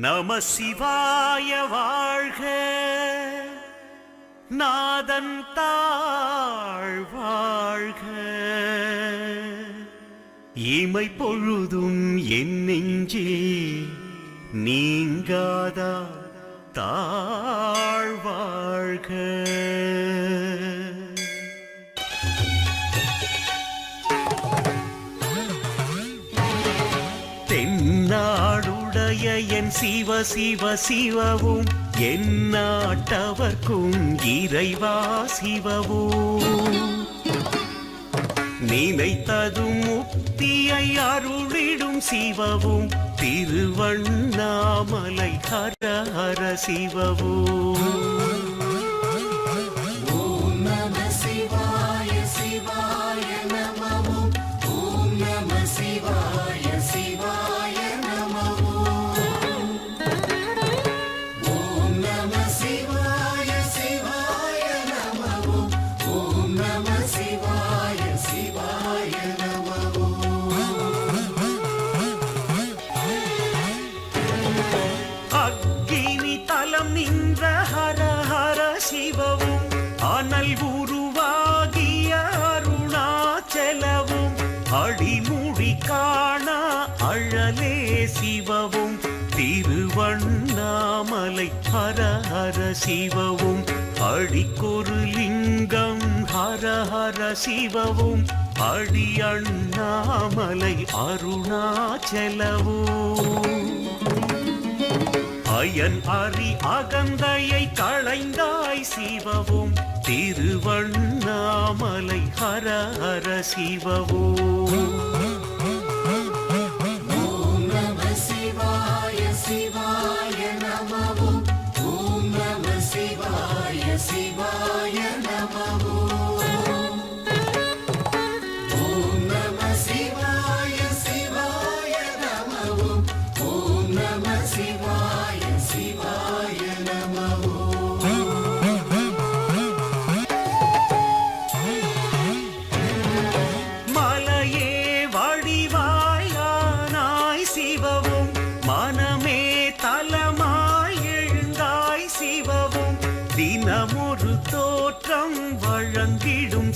நம சிவாய வாழ்க. நாதன் தாழ் வாழ்க. இமை பொழுதும் என் நெஞ்சில் நீங்காதா தா என் சிவ சிவ சிவவும் என் நாட்டவர்க்கும் இறைவா சிவவும். நினைத்ததும் முக்தியை அருளிடும் சிவவும் திருவண்ணாமலை ஹர ஹர சிவவும். சிவவும் திருவண்ணாமலை ஹர ஹர சிவவும் அடிக்கொரு லிங்கம் ஹர ஹர சிவவும் அடி அண்ணாமலை அருணாச்சலவும். அயன் அறி அகந்தையை களைந்தாய் சிவவும் திருவண்ணாமலை ஹர ஹர சிவவும்.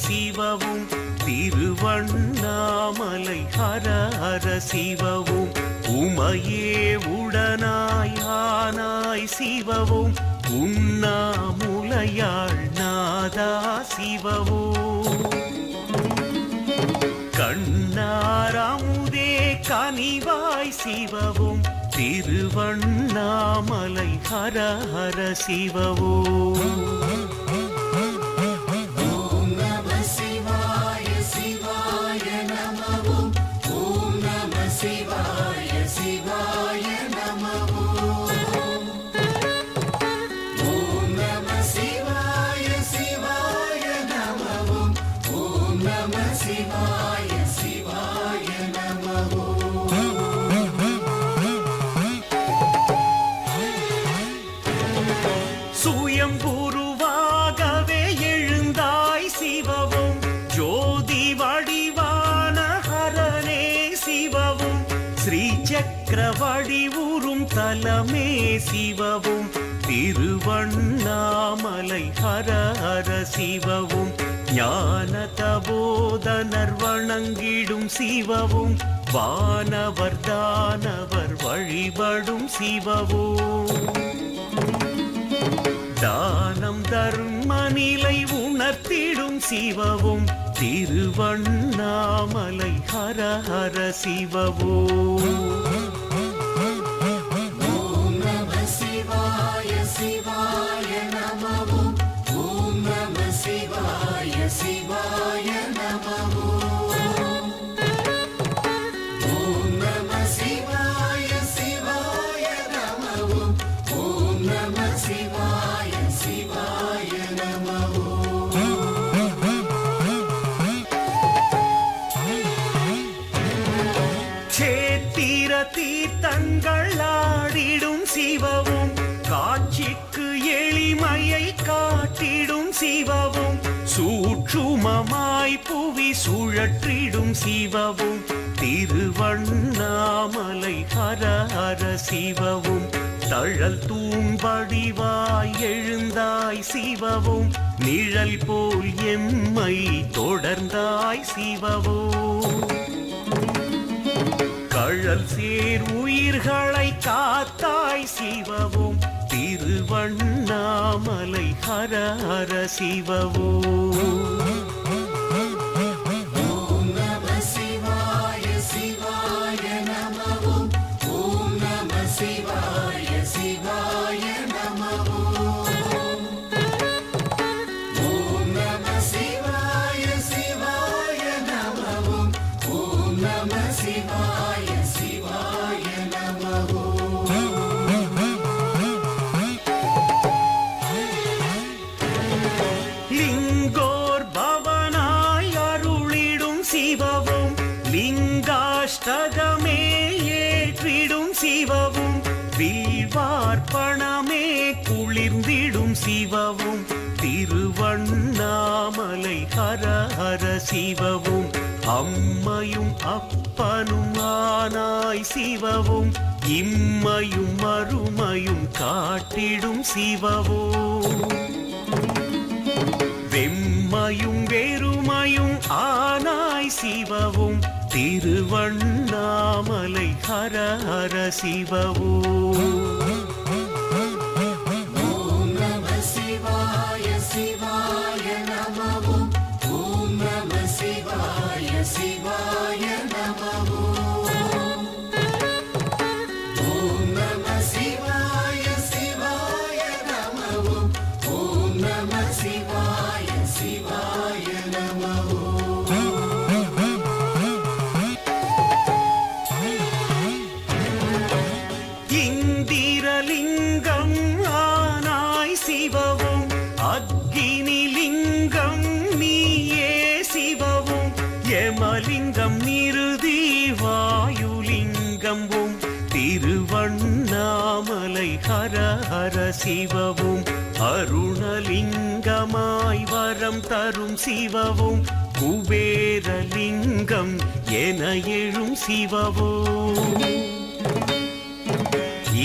சிவவும் திருவண்ணாமலை ஹர ஹர சிவவும் உமையே உடனாய் ஆனாய் சிவவும் உண்ணாமுலையாள் நாதா சிவவும். கண்ணாராமுதே கனிவாய் சிவவும் திருவண்ணாமலை ஹர ஹர சிவவும். ஸ்ரீ ஊரும் தலமே சிவவும். திருவண்ணாமலை ஹர ஹர சிவவும். ஞான தபோதனர் வணங்கிடும் சிவவும். வானவர் தானவர் வழிபடும் சிவவும். தானம் தர்ம நிலை உணர்த்திடும் சிவவும். திருவண்ணாமலை ஹர ஹர சிவவோ சுழற்றிடும் சிவவும் திருவண்ணாமலை ஹர ஹர சிவவும். தழல் தூம்படிவாய் எழுந்தாய் சிவவும் நிழல் போல் எம்மை தொடர்ந்தாய் சிவவும். கழல் சேர் உயிர்களை காத்தாய் சிவவும் திருவண்ணாமலை ஹர ஹர சிவவும். சிவவும் அம்மையும் அப்பனும் ஆனாய் சிவவும் இம்மையும் மறுமையும் காட்டிடும் சிவவும் வெம்மையும் வெறுமையும் ஆனாய் சிவவும் திருவண்ணாமலை ஹர ஹர சிவவும் சிவவும் அருணலிங்கமாய் வரம் தரும் சிவவும் குபேரலிங்கம் என எழும் சிவவும்.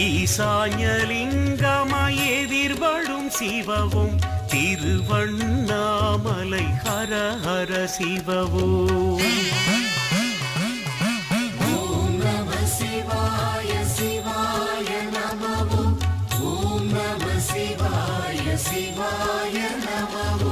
ஈசான்யலிங்கமாய் எதிர்வடும் சிவவும் திருவண்ணாமலை ஹர ஹர சிவவும். சிவாய சிவாய நமோ